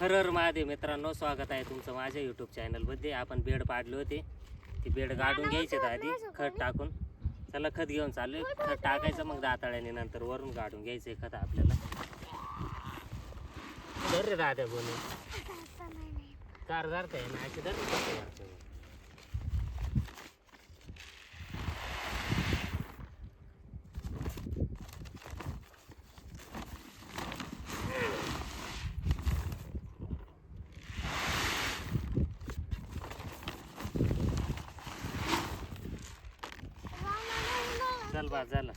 हर हर महादेव मित्रांनो स्वागत आहे तुमचं माझ्या युट्यूब चॅनलमध्ये आपण बेड पाडले होते. ती बेड गाडून घ्यायचे आधी खत टाकून. चला खत घेऊन चालू खत टाकायचं मग दाताळ्याने नंतर वरून गाडून घ्यायचं खत आपल्याला. धर रे दाद्या बोलून. कार धरता ना अशी धर रे कसं धरता? चल बा झालं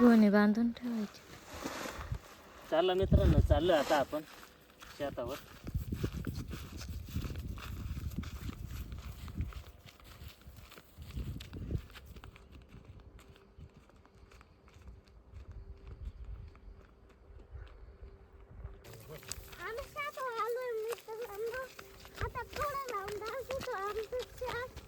गोणे बांधून ठेवायचे. चाललं मित्रांनो चाललं आता आपण शेतावर आता थोडं लावून दाखवतो आमचं शेत.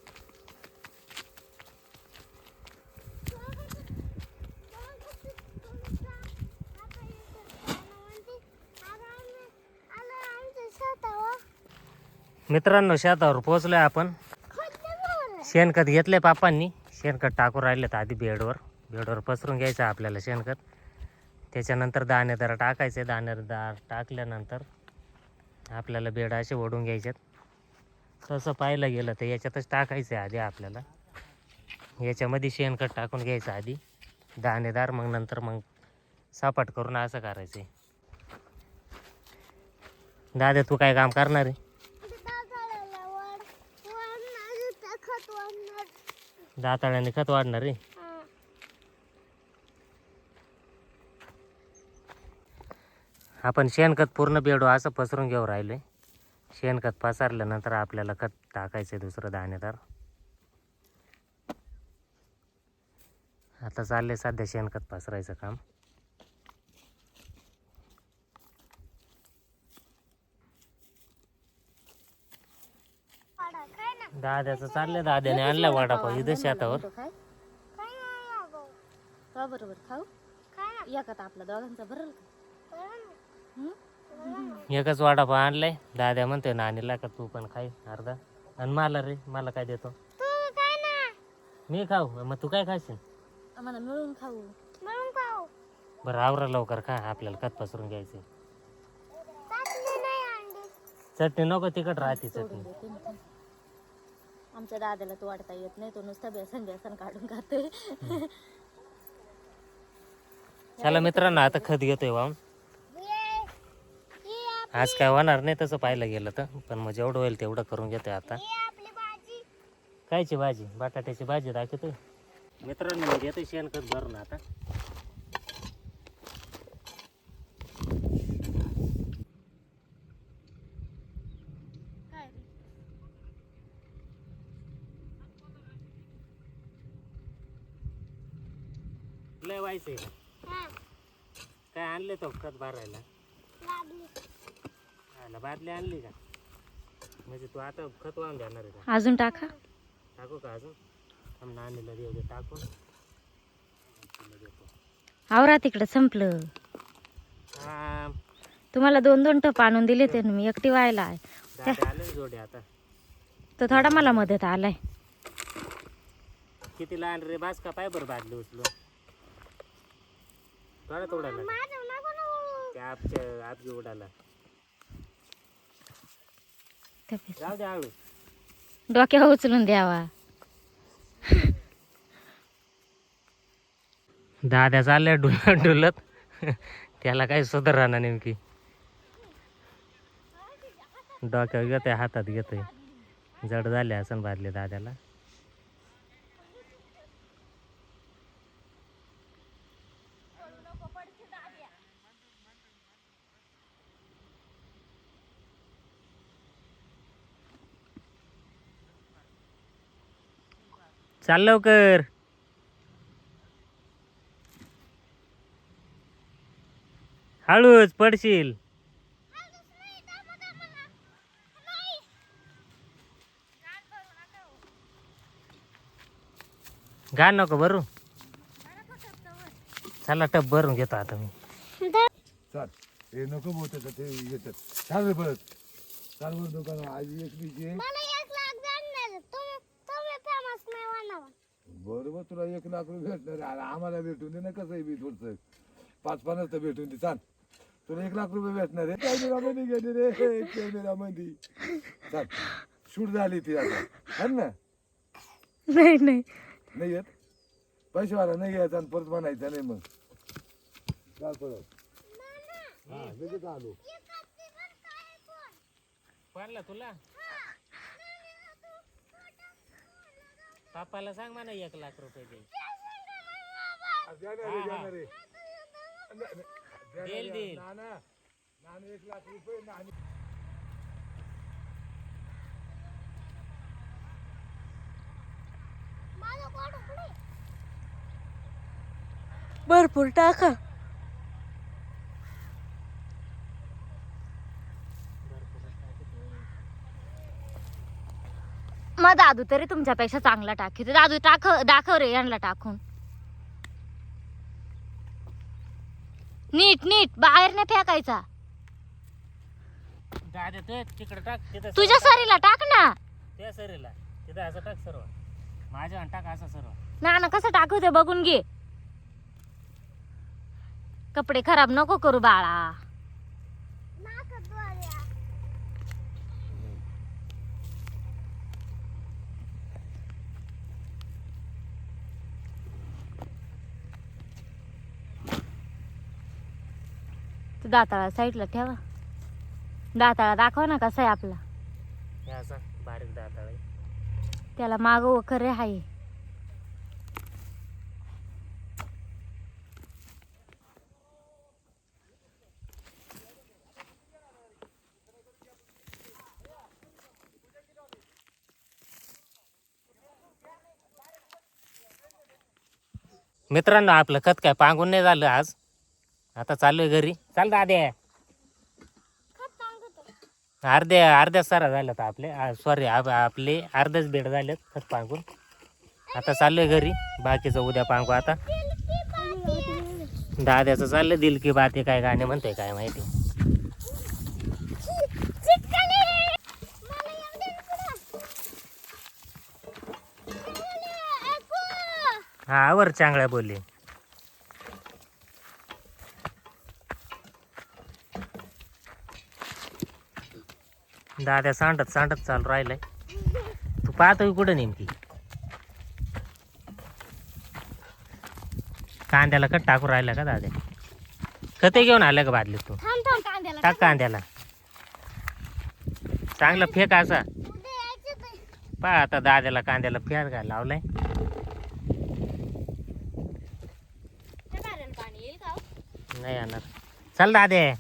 मित्रांनो शेतावर पोहोचलोय आपण. शेणखत घेतलंय पापांनी. शेणखत टाकून राहिलेत आधी बेडवर. बेडवर पसरून घ्यायचं आपल्याला शेणखत. त्याच्यानंतर दाणेदार टाकायचे. दाणेदार टाकल्यानंतर आपल्याला बेड असे ओढून घ्यायचेत. तसं पाहायला गेलं तर याच्यातच टाकायचं आहे आधी आपल्याला. याच्यामध्ये शेणखत टाकून घ्यायचं आधी. दाणेदार मग नंतर मग सापाट करून असं करायचं आहे दादा तू काय काम करणार आहे? दाताळ्याने खत वाढणार रे. आपण शेणखत पूर्ण बेडो असं पसरून घेऊ राहिलोय. शेणखत पसरल्यानंतर आपल्याला खत टाकायचं दुसरं दाणेदार आता चाललंय सध्या शेणखत पसरायचं काम. दाद्याचं चाललंय दाद्याने आणलं वडापाव इथं शेतावर. का बरोबर खाऊ? एकात आपल्या दोघांचा भरल का? हं? एकच वडापाव आणलाय. दाद्या म्हणतोय नानीला का तू पण खाय अर्धा. आणि मला रे मला काय देतो? मी खाऊ. मग तू काय खाशील? आम्हाला मिळून खाऊ. बरं आवरा लवकर खा. आपल्याला खत पसरून घ्यायचे चटणी नको तिकट राहते चटणी. आमच्या दादाला तो वाढता येत नाही तो नुसता बेसन बेसन काढून खातोय. चला मित्रांनो आता खत घेतोय वाहून आज काय होणार नाही तसं पाहायला गेलं तर पण मग जेवढं होईल तेवढं करून घेतोय आता. कायची भाजी? बटाट्याची भाजी दाखवतोय. मित्रांनो मी घेतोय शेणखत भरून आता. लय व्हायचंय का काय आणले तो खत भरायला? आला बादली आणली का? म्हणजे तू आता खत वाहून देणार आहे का? अजून टाका. टाकू का अजून? थांब नाणीला देऊ दे टाकून. तुला देतो. आवरा तिकडं संपलं. हा. तुम्हाला दोन दोन टप आणून दिले ते मी एकटी व्हायला आहे. दादे आले ना जोडे आता. तो थोडा मला मदत आलाय. किती लहान रे बास का पाय बरं बादली उचलू थोडा तोडायला त्या आपच्या आपजी उडाला. जाऊ दे हळू डोक्यावर उचलून द्यावा. दाद्या चालल्या डुलत डुलत. त्याला काही सुधारणा नेमकी. डोक्यावर घेतोय हातात घेतोय. जड झाले असं बादले दाद्याला. चाल लवकर. हळूच पडशील. गा नको भरू. चला टप भरून घेतो आता मी. चाल हे नको बोलत ते येतात. चाल रे परत. चाल वर दुकान आजी एक बीजी बरोबर तुला एक लाख रुपये भेटणार आहे. आम्हाला भेटून दे ना कसं आहे बी थोडस. पाच पन्नास तर भेटून दे चाल. तुला एक लाख रुपये भेटणार आहे. कॅमेरामध्ये गेले रे कॅमेरामध्ये चाल. शूट झाली ती आता. है ना? नाही नाही. नाही येत? पैसेवाला नाही यायचा आणि परत म्हणायचा नाही मग. चाल परत हा लगेच आलो. पाडला तुला? पापाला सांग म्हणा एक लाख रुपये दे. देणार देईल, आहे. देईल. नाना नाना एक लाख रुपये नानी माझं कोण उघडे भरपूर टाका. मग दादू तरी तुमच्यापेक्षा चांगला टाकी दादू टाक दाखव रे यांना टाकून. नीट नीट बाहेर नाही फेकायचा. दादा ते तिकडे टाक तिथं तुझ्या सरीला टाक ना. त्या सरीला. तिथं असं टाक सर्व. माझ्या टाक असं सर्व. ना ना कसं टाकू ते बघून घे. कपडे खराब नको करू बाळा. दाताळा साईडला ठेवा. दाताळा दाखव ना कसा आहे आपला. हे असं बारीक दाताळ आहे. त्याला माग वखरे आहे मित्रांनो आपलं खत काय पांगून नाही झालं आज. आता चाललोय घरी. चाल दादे अर्ध्या अर्ध्या सारा झाल्यात आपले. सॉरी आपले अर्धेच बेड झालेत खत पांगून. आता चाललोय घरी. बाकीचं उद्या पांगू आता. दाद्याचं चाललंय दिल की बाते काय गाणे म्हणते काय माहिती. हा आवर चांगल्या बोलली दाद्या सांडत सांडत चालू राहिलंय. तू पाहतोय कुठं नेमकी? कांद्याला कट टाकू राहिला का दाद्या? खते घेऊन आलं का बादलीत तू? टाक कांद्याला. चांगला फेक असा. पहा आता दाद्याला कांद्याला फेर काय लावलाय. का नाही येणार. चल दादे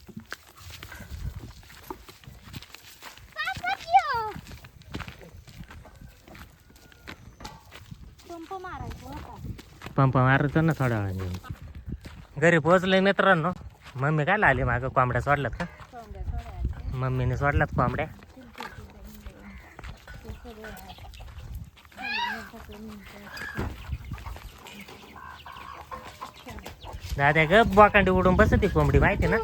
पंप मारायचं होता पंप मारतो ना थोडा वेळाने घरी पोहोचले मित्रांनो. मम्मी काय आली मागं? कोंबड्या सोडल्यात का? मम्मीने सोडल्यात कोंबड्या. दाद्या ग बोकांडी उडून बसती कोंबडी माहिती ना?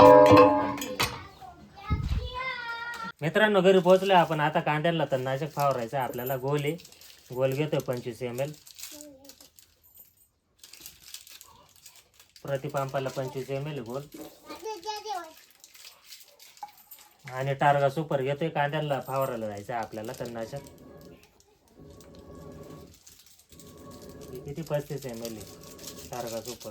हो, हो, हो. मित्रांनो घरी पोहोचलोय आपण. आता कांद्याला तर नाशक आहे. आपल्याला गोल आहे. गोल घेतोय पंचवीस एम एल प्रतिपांपाला पंचवीस एम एल गोल. आणि टारगा सुपर घेतोय. कांद्याला फावरायला जायचं आहे आपल्याला तणनाशक. किती? पस्तीस एम एल आहे. सुपर.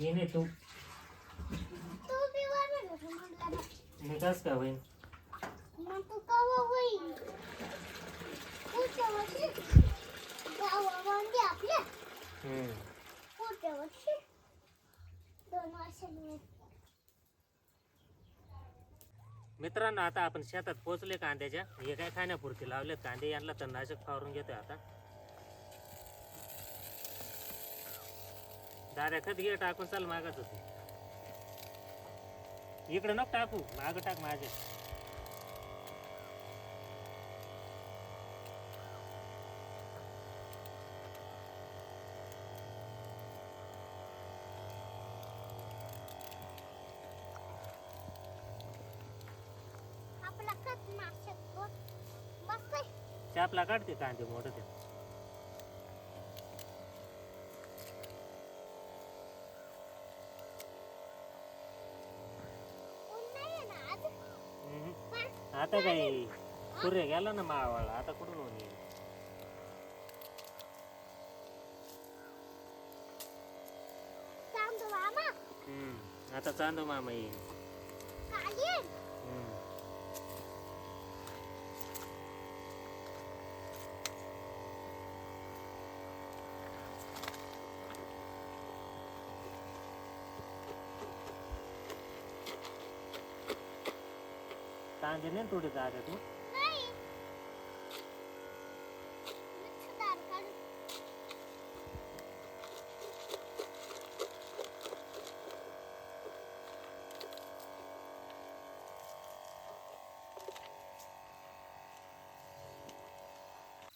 मी नाही तू तू बी वरणार होतं म्हटलं ना. मी कस का तू हम्म. मित्रांनो आता आपण शेतात पोचले कांद्याच्या हे काय खाण्यापुरती लावलेत कांदे यांना घेतोय आता दादा खत घे टाकून चाल मागच होती. इकडे नको टाकू माग टाक माझ्या आपला काढते कांदे मोठं ते ऊन नाही आहे ना आज हम्म. पण आता काय सूर्य गेला ना मावाळा आता कुठून होऊन येईल? हम्म. आता चांदू मामा येईल. कांदे नाही थोडे जागा तू.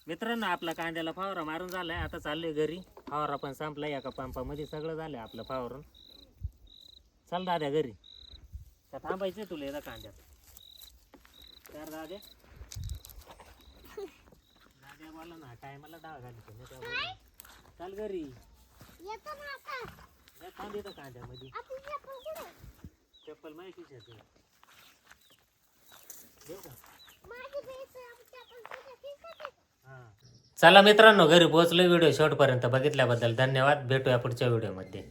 मित्रांनो आपला कांद्याला फवारा मारून झालाय. आता चाललोय घरी. फवारा पण संपला एका पंपामध्ये सगळं झालंय आपलं फवारून. चल दाद्या घरी. का थांबायचं तुला एकदा कांद्यात. तर दाद्या दाद्या बोला ना टायमाला डाळ घाली चाल घरी. येतो ना आता. या येतं कांद्यामध्ये. चप्पल कुठे? चप्पल माहिती देऊ का? माझी बेस चप्पल कुठे दिसत आहे. का? चला मित्रांनो घरी पोहोचलो व्हिडिओ शेवटपर्यंत बघितल्याबद्दल धन्यवाद. भेटूया पुढच्या व्हिडिओमध्ये.